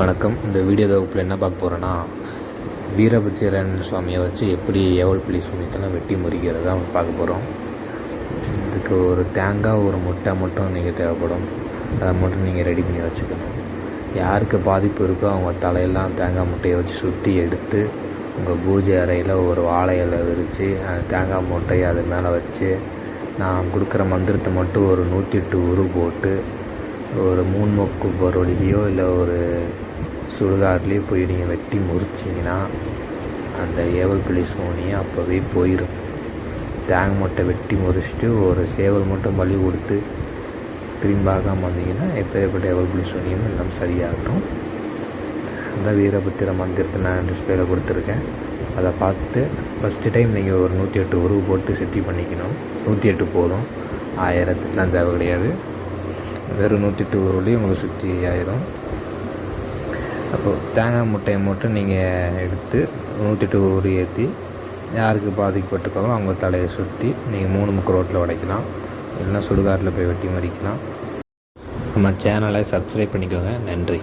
வணக்கம். இந்த வீடியோ தொகுப்பில் என்ன பார்க்க போகிறோன்னா வீரபத்திரன் சுவாமியை வச்சு எப்படி ஏவல் பிள்ளை சூனியத்தெல்லாம் வெட்டி முறிக்கிறதா தான் பார்க்க போகிறோம் இதுக்கு ஒரு தேங்காய் ஒரு முட்டை மட்டும் நீங்கள் தேவைப்படும். அதை மட்டும் நீங்கள் ரெடி பண்ணி வச்சுக்கணும். யாருக்கு பாதிப்பு இருக்கோ அவங்க தலையெல்லாம் தேங்காய் முட்டையை வச்சு சுற்றி எடுத்து உங்கள் பூஜை அறையில் ஒரு வாழை விரித்து அந்த தேங்காய் முட்டையை அது மேலே வச்சு நான் கொடுக்குற மந்திரத்தை மட்டும் ஒரு நூற்றி எட்டு உரு போட்டு ஒரு மூணு மொக்கு பொருளிலையோ இல்லை ஒரு சுடுகாட்டிலே போய் நீங்கள் வெட்டி முறிச்சிங்கன்னா அந்த ஏவல் பிள்ளை சோனியை அப்போவே போயிடும் தேங்காய் மூட்டை வெட்டி முறிச்சிட்டு ஒரு சேவல் மட்டும் பலி கொடுத்து திரும்பி ஆகாமல் வந்தீங்கன்னா எப்பேற்பட்ட ஏவல் பிள்ளை சோனியும் எல்லாம் சரியாகட்டும். அந்த வீரபத்திர மந்திரத்தை நான் டிஸ்பிளேல கொடுத்துருக்கேன். அதை பார்த்து ஃபஸ்ட்டு டைம் நீங்கள் ஒரு நூற்றி எட்டு உருவு போட்டு சித்தி பண்ணிக்கணும். நூற்றி எட்டு போதும். ஆயிரத்துக்குலாம் தேவை கிடையாது. வெறும் நூற்றி எட்டு உருவிலையும் உங்களுக்கு சுற்றி ஆயிரும். அப்போது தேங்காய் முட்டையை மட்டும் நீங்கள் எடுத்து நூற்றி எட்டு உரு ஏற்றி யாருக்கு பாதிக்கப்பட்டிருக்காங்களோ அவங்க தலையை சுற்றி நீங்கள் மூணு முக்கு ரோட்டில் உடைக்கலாம். இல்லைன்னா சுடுகாட்டில் போய் வெட்டி மறிக்கலாம். நம்ம சேனலை சப்ஸ்கிரைப் பண்ணிக்கோங்க. நன்றி.